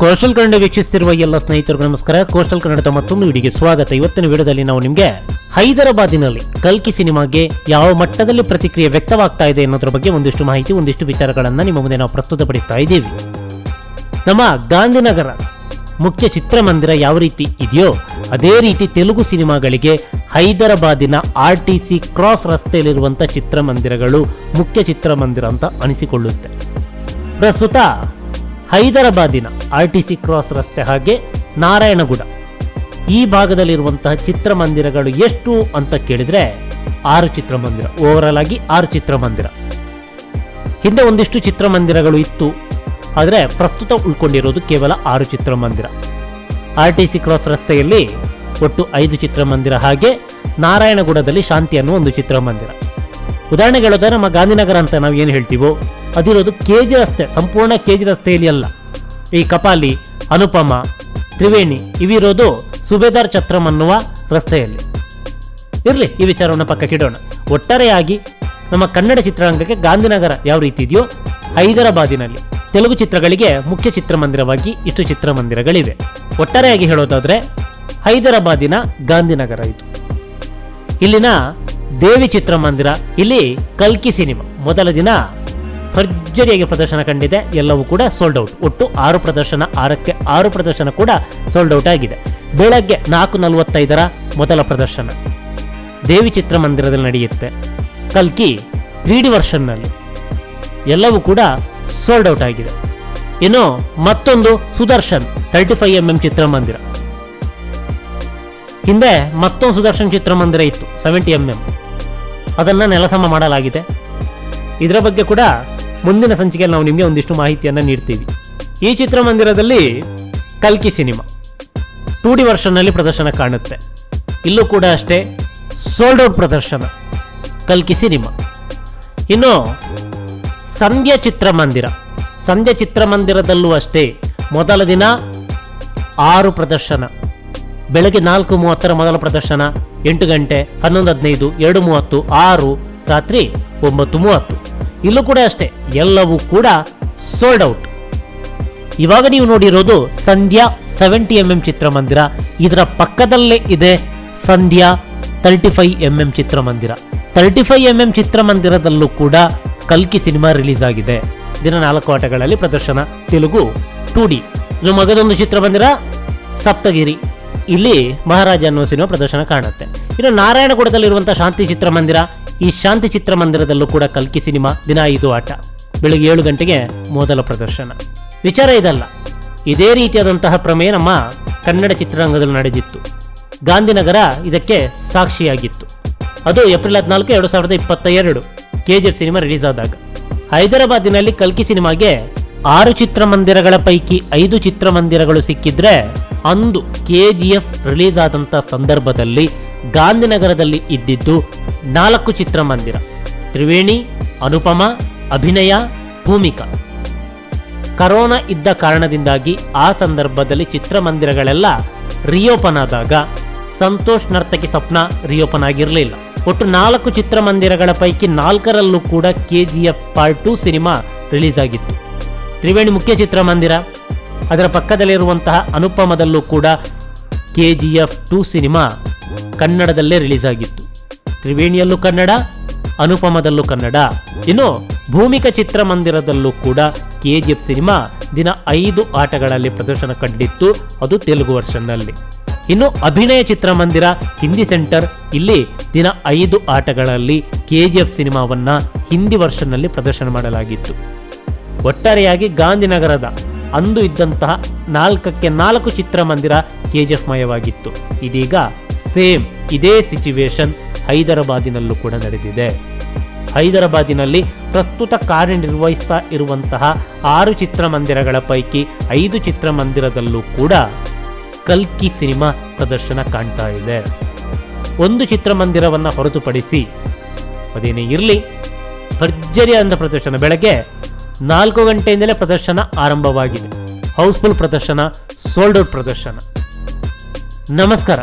Coastal Kannada ವೀಕ್ಷಿಸುತ್ತಿರುವ ಎಲ್ಲ ಸ್ನೇಹಿತರಿಗೂ ನಮಸ್ಕಾರ. ಕೋಸ್ಟಲ್ ಕನ್ನಡದ ಮತ್ತೊಂದು ವಿಡಿಯೋಗೆ ಸ್ವಾಗತ. ಇವತ್ತಿನ ವಿಡಿಯೋದಲ್ಲಿ ನಾವು ನಿಮಗೆ ಹೈದರಾಬಾದಿನಲ್ಲಿ ಕಲ್ಕಿ ಸಿನಿಮಾಗೆ ಯಾವ ಮಟ್ಟದಲ್ಲಿ ಪ್ರತಿಕ್ರಿಯೆ ವ್ಯಕ್ತವಾಗ್ತಾ ಇದೆ ಅನ್ನೋದ್ರ ಬಗ್ಗೆ ಒಂದಿಷ್ಟು ಮಾಹಿತಿ, ಒಂದಿಷ್ಟು ವಿಚಾರಗಳನ್ನು ನಿಮ್ಮ ಮುಂದೆ ನಾವು ಪ್ರಸ್ತುತಪಡಿಸ್ತಾ ಇದ್ದೀವಿ. ನಮ್ಮ ಗಾಂಧಿನಗರ ಮುಖ್ಯ ಚಿತ್ರಮಂದಿರ ಯಾವ ರೀತಿ ಇದೆಯೋ ಅದೇ ರೀತಿ ತೆಲುಗು ಸಿನಿಮಾಗಳಿಗೆ ಹೈದರಾಬಾದಿನ ಆರ್ ಟಿ ಕ್ರಾಸ್ ರಸ್ತೆಯಲ್ಲಿರುವಂತಹ ಚಿತ್ರಮಂದಿರಗಳು ಮುಖ್ಯ ಚಿತ್ರಮಂದಿರ ಅಂತ ಅನಿಸಿಕೊಳ್ಳುತ್ತೆ. ಪ್ರಸ್ತುತ ಹೈದರಾಬಾದಿನ ಆರ್ ಟಿ ಸಿ ಕ್ರಾಸ್ ರಸ್ತೆ ಹಾಗೆ ನಾರಾಯಣಗುಡ. ಈ ಭಾಗದಲ್ಲಿರುವಂತಹ ಚಿತ್ರಮಂದಿರಗಳು ಎಷ್ಟು ಅಂತ ಕೇಳಿದ್ರೆ ಆರು ಚಿತ್ರಮಂದಿರ. ಓವರಾಲ್ ಆಗಿ ಆರು ಚಿತ್ರಮಂದಿರ. ಹಿಂದೆ ಒಂದಿಷ್ಟು ಚಿತ್ರಮಂದಿರಗಳು ಇತ್ತು. ಆದರೆ ಪ್ರಸ್ತುತ ಉಳ್ಕೊಂಡಿರೋದು ಕೇವಲ ಆರು ಚಿತ್ರಮಂದಿರ. ಆರ್ ಟಿ ಸಿ ಕ್ರಾಸ್ ರಸ್ತೆಯಲ್ಲಿ ಒಟ್ಟು ಐದು ಚಿತ್ರಮಂದಿರ ಹಾಗೆ ನಾರಾಯಣಗುಡದಲ್ಲಿ ಶಾಂತಿ ಅನ್ನುವ ಒಂದು ಚಿತ್ರಮಂದಿರ. ಉದಾಹರಣೆಗೆ ಹೇಳೋದಾದ್ರೆ ನಮ್ಮ ಗಾಂಧಿನಗರ ಅಂತ ನಾವು ಏನು ಹೇಳ್ತೀವೋ? ಅದಿರೋದು ಕೆ ಜಿ ರಸ್ತೆ, ಸಂಪೂರ್ಣ ಕೆ ಜಿ ರಸ್ತೆಯಲ್ಲಿ ಅಲ್ಲ ಈ ಕಪಾಲಿ, ಅನುಪಮ, ತ್ರಿವೇಣಿ, ಇವಿರೋದು ಸುಬೇದಾರ್ ಛತ್ರಂ ಅನ್ನುವ ರಸ್ತೆಯಲ್ಲಿ. ಇರಲಿ, ಈ ವಿಚಾರವನ್ನು ಪಕ್ಕಕ್ಕಿಡೋಣ ಒಟ್ಟಾರೆಯಾಗಿ ನಮ್ಮ ಕನ್ನಡ ಚಿತ್ರರಂಗಕ್ಕೆ ಗಾಂಧಿನಗರ ಯಾವ ರೀತಿ ಇದೆಯೋ, ಹೈದರಾಬಾದಿನಲ್ಲಿ ತೆಲುಗು ಚಿತ್ರಗಳಿಗೆ ಮುಖ್ಯ ಚಿತ್ರಮಂದಿರವಾಗಿ ಇಷ್ಟು ಚಿತ್ರಮಂದಿರಗಳಿವೆ. ಒಟ್ಟಾರೆಯಾಗಿ ಹೇಳೋದಾದ್ರೆ, ಹೈದರಾಬಾದಿನ ಗಾಂಧಿನಗರ ಇದು. ಇಲ್ಲಿನ ದೇವಿ ಚಿತ್ರಮಂದಿರ, ಇಲ್ಲಿ ಕಲ್ಕಿ ಸಿನಿಮಾ. ಮೊದಲ ದಿನ ಭರ್ಜರಿಯಾಗಿ ಪ್ರದರ್ಶನ ಕಂಡಿದೆ. ಎಲ್ಲವೂ ಕೂಡ ಸೋಲ್ಡ್ ಔಟ್ ಒಟ್ಟು ಆರು ಪ್ರದರ್ಶನ, ಆರಕ್ಕೆ ಆರು ಪ್ರದರ್ಶನ ಕೂಡ ಸೋಲ್ಡ್ ಔಟ್ ಆಗಿದೆ. ಬೆಳಗ್ಗೆ ನಾಲ್ಕು ನಲವತ್ತೈದರ ಮೊದಲ ಪ್ರದರ್ಶನ. ದೇವಿ ಚಿತ್ರಮಂದಿರದಲ್ಲಿ ನಡೆಯುತ್ತೆ. ಕಲ್ಕಿ ತ್ರೀ ಡಿ ವರ್ಷನ್ನಲ್ಲಿ. ಎಲ್ಲವೂ ಕೂಡ ಸೋಲ್ಡ್ ಔಟ್ ಆಗಿದೆ. ಇನ್ನು ಮತ್ತೊಂದು Sudarshan, thirty five M M ಚಿತ್ರಮಂದಿರ. ಹಿಂದೆ ಮತ್ತೊಂದು ಸುದರ್ಶನ್ ಚಿತ್ರಮಂದಿರ ಇತ್ತು ಸೆವೆಂಟಿ ಎಂ ಎಂ ಅದನ್ನು ನೆಲಸಮ ಮಾಡಲಾಗಿದೆ. ಇದರ ಬಗ್ಗೆ ಕೂಡ ಮುಂದಿನ ಸಂಚಿಕೆಯಲ್ಲಿ ನಾವು ನಿಮಗೆ ಒಂದಿಷ್ಟು ಮಾಹಿತಿಯನ್ನು ನೀಡ್ತೀವಿ. ಈ ಚಿತ್ರಮಂದಿರದಲ್ಲಿ ಕಲ್ಕಿ ಸಿನಿಮಾ ಟೂ ಡಿ ವರ್ಷನ್ನಲ್ಲಿ ಪ್ರದರ್ಶನ ಕಾಣುತ್ತೆ. ಇಲ್ಲೂ ಕೂಡ ಅಷ್ಟೇ ಸೋಲ್ಡ್ ಔಟ್ ಪ್ರದರ್ಶನ ಕಲ್ಕಿ ಸಿನಿಮಾ. ಇನ್ನು ಸಂಧ್ಯಾ ಚಿತ್ರಮಂದಿರ. ಸಂಧ್ಯಾ ಚಿತ್ರಮಂದಿರದಲ್ಲೂ ಅಷ್ಟೇ ಮೊದಲ ದಿನ ಆರು ಪ್ರದರ್ಶನ. ಬೆಳಗ್ಗೆ ನಾಲ್ಕು ಮೂವತ್ತರ ಮೊದಲ ಪ್ರದರ್ಶನ, ಎಂಟು ಗಂಟೆ ಹನ್ನೊಂದು ಹದಿನೈದು, ಎರಡು ಮೂವತ್ತು, ಆರು, ರಾತ್ರಿ ಒಂಬತ್ತು ಮೂವತ್ತು. ಇಲ್ಲೂ ಕೂಡ ಅಷ್ಟೇ, ಎಲ್ಲವೂ ಕೂಡ ಸೋಲ್ಡ್ ಔಟ್ ಇವಾಗ ನೀವು ನೋಡಿರೋದು ಸಂಧ್ಯಾ ಸೆವೆಂಟಿ ಎಂ ಎಂ ಚಿತ್ರಮಂದಿರ. ಇದರ ಪಕ್ಕದಲ್ಲೇ ಇದೆ Sandhya thirty five M M ಚಿತ್ರಮಂದಿರ. ತರ್ಟಿ ಫೈವ್ ಎಂ ಎಂ ಚಿತ್ರಮಂದಿರದಲ್ಲೂ ಕೂಡ ಕಲ್ಕಿ ಸಿನಿಮಾ ರಿಲೀಸ್ ಆಗಿದೆ ದಿನ ನಾಲ್ಕು ಆಟಗಳಲ್ಲಿ ಪ್ರದರ್ಶನ, ತೆಲುಗು ಟೂ ಡಿ ಇನ್ನು ಮಗದೊಂದು ಚಿತ್ರಮಂದಿರ, ಸಪ್ತಗಿರಿ. ಇಲ್ಲಿ ಮಹಾರಾಜ ಅನ್ನುವ ಸಿನಿಮಾ ಪ್ರದರ್ಶನ ಕಾಣುತ್ತೆ. ಇನ್ನು ನಾರಾಯಣಗೌಡದಲ್ಲಿರುವಂತಹ ಶಾಂತಿ ಚಿತ್ರಮಂದಿರ ಈ ಶಾಂತಿ ಚಿತ್ರಮಂದಿರದಲ್ಲೂ ಕೂಡ ಕಲ್ಕಿ ಸಿನಿಮಾ ದಿನ ಐದು ಆಟ. ಬೆಳಿಗ್ಗೆ ಏಳು ಗಂಟೆಗೆ ಮೊದಲ ಪ್ರದರ್ಶನ. ವಿಚಾರ ಇದಲ್ಲ. ಇದೇ ರೀತಿಯಾದಂತಹ ಪ್ರಮೇಯ ನಮ್ಮ ಕನ್ನಡ ಚಿತ್ರರಂಗದಲ್ಲಿ ನಡೆದಿತ್ತು. ಗಾಂಧಿನಗರ ಇದಕ್ಕೆ ಸಾಕ್ಷಿಯಾಗಿತ್ತು. ಅದು ಏಪ್ರಿಲ್ ಹದಿನಾಲ್ಕು, ಎರಡು ಸಾವಿರದ ಇಪ್ಪತ್ತ ಎರಡು ಕೆ ಸಿನಿಮಾ ರಿಲೀಸ್ ಆದಾಗ. ಹೈದರಾಬಾದಿನಲ್ಲಿ ಕಲ್ಕಿ ಸಿನಿಮಾಗೆ ಆರು ಚಿತ್ರಮಂದಿರಗಳ ಪೈಕಿ ಐದು ಚಿತ್ರಮಂದಿರಗಳು ಸಿಕ್ಕಿದ್ರೆ ಅಂದು ಕೆಜಿಎಫ್ ರಿಲೀಸ್ ಆದಂಥ ಸಂದರ್ಭದಲ್ಲಿ ಗಾಂಧಿನಗರದಲ್ಲಿ ಇದ್ದಿದ್ದು ನಾಲ್ಕು ಚಿತ್ರಮಂದಿರ. ತ್ರಿವೇಣಿ, ಅನುಪಮ, ಅಭಿನಯ, ಭೂಮಿಕಾ. ಕರೋನಾ ಇದ್ದ ಕಾರಣದಿಂದಾಗಿ ಆ ಸಂದರ್ಭದಲ್ಲಿ ಚಿತ್ರಮಂದಿರಗಳೆಲ್ಲ ರಿಯೋಪನ್ ಆದಾಗ ಸಂತೋಷ್ ನರ್ತಕಿ ಸ್ವಪ್ನ ರಿಯೋಪನ್ ಆಗಿರಲಿಲ್ಲ. ಒಟ್ಟು ನಾಲ್ಕು ಚಿತ್ರಮಂದಿರಗಳ ಪೈಕಿ ನಾಲ್ಕರಲ್ಲೂ ಕೂಡ K G F part two cinema release ಆಗಿತ್ತು. ತ್ರಿವೇಣಿ ಮುಖ್ಯ ಚಿತ್ರಮಂದಿರ. ಅದರ ಪಕ್ಕದಲ್ಲಿರುವಂತಹ ಅನುಪಮದಲ್ಲೂ ಕೂಡ K G F two cinema ಕನ್ನಡದಲ್ಲೇ ರಿಲೀಸ್ ಆಗಿತ್ತು. ತ್ರಿವೇಣಿಯಲ್ಲೂ ಕನ್ನಡ, ಅನುಪಮದಲ್ಲೂ ಕನ್ನಡ. ಇನ್ನು ಭೂಮಿಕ ಚಿತ್ರಮಂದಿರದಲ್ಲೂ ಕೂಡ ಕೆ ಜಿ ಎಫ್ ಸಿನಿಮಾ ದಿನ ಐದು ಆಟಗಳಲ್ಲಿ ಪ್ರದರ್ಶನ ಕಂಡಿತ್ತು, ಅದು ತೆಲುಗು ವರ್ಷನ್ನಲ್ಲಿ ಇನ್ನು ಅಭಿನಯ ಚಿತ್ರಮಂದಿರ ಹಿಂದಿ ಸೆಂಟರ್, ಇಲ್ಲಿ ದಿನ ಐದು ಆಟಗಳಲ್ಲಿ ಕೆ ಜಿ ಎಫ್ ಸಿನಿಮಾವನ್ನ ಹಿಂದಿ ವರ್ಷನ್ನಲ್ಲಿ ಪ್ರದರ್ಶನ ಮಾಡಲಾಗಿತ್ತು. ಒಟ್ಟಾರೆಯಾಗಿ ಗಾಂಧಿನಗರದ ಅಂದು ಇದ್ದಂತಹ ನಾಲ್ಕಕ್ಕೆ ನಾಲ್ಕು ಚಿತ್ರಮಂದಿರ ಕೆ ಜಿ ಎಫ್ ಮಯವಾಗಿತ್ತು. ಇದೀಗ ಸೇಮ್ ಇದೇ ಸಿಚುವೇಶನ್ ಹೈದರಾಬಾದಿನಲ್ಲೂ ಕೂಡ ನಡೆದಿದೆ. ಹೈದರಾಬಾದಿನಲ್ಲಿ ಪ್ರಸ್ತುತ ಕಾರ್ಯನಿರ್ವಹಿಸ್ತಾ ಇರುವಂತಹ ಆರು ಚಿತ್ರಮಂದಿರಗಳ ಪೈಕಿ ಐದು ಚಿತ್ರಮಂದಿರದಲ್ಲೂ ಕೂಡ ಕಲ್ಕಿ ಸಿನಿಮಾ ಪ್ರದರ್ಶನ ಕಾಣ್ತಾ ಇದೆ. ಒಂದು ಚಿತ್ರಮಂದಿರವನ್ನು ಹೊರತುಪಡಿಸಿ ಅದೇನೇ ಇರಲಿ ಭರ್ಜರಿಯಾದ ಪ್ರದರ್ಶನ ಬೆಳಗ್ಗೆ ನಾಲ್ಕು ಗಂಟೆಯಿಂದಲೇ ಪ್ರದರ್ಶನ ಆರಂಭವಾಗಿದೆ. ಹೌಸ್ಫುಲ್ ಪ್ರದರ್ಶನ, ಸೋಲ್ಡ್ ಔಟ್ ಪ್ರದರ್ಶನ. ನಮಸ್ಕಾರ.